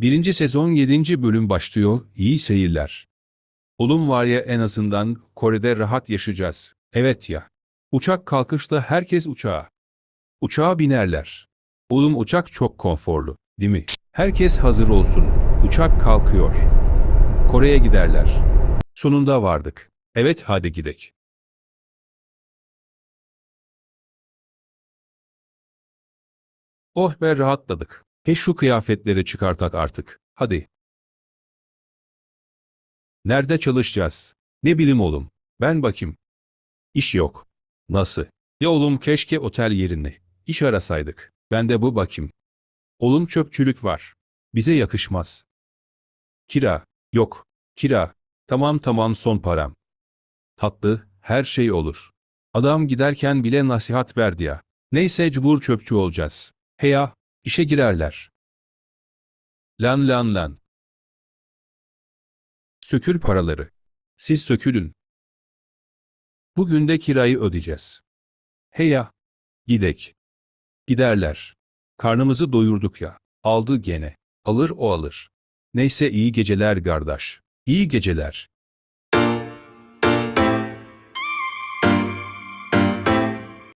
Birinci sezon 7. bölüm başlıyor. İyi seyirler. Oğlum var ya en azından Kore'de rahat yaşayacağız. Evet ya. Uçak kalkışta herkes uçağa. Uçağa binerler. Oğlum uçak çok konforlu, değil mi? Herkes hazır olsun. Uçak kalkıyor. Kore'ye giderler. Sonunda vardık. Evet hadi gidek. Oh be rahatladık. He şu kıyafetleri çıkartak artık. Hadi. Nerede çalışacağız? Ne bileyim oğlum. Ben bakayım. İş yok. Nasıl? Ya oğlum keşke otel yerine. İş arasaydık. Ben de bu bakayım. Oğlum çöpçülük var. Bize yakışmaz. Kira. Yok. Kira. Tamam tamam son param. Tatlı, her şey olur. Adam giderken bile nasihat verdi ya. Neyse cubur çöpçü olacağız. Heya, işe girerler. Lan lan lan. Sökül paraları. Siz sökülün. Bugün de kirayı ödeyeceğiz. Heya, gidek. Giderler. Karnımızı doyurduk ya. Aldı gene. Alır o alır. Neyse iyi geceler kardeş. İyi geceler.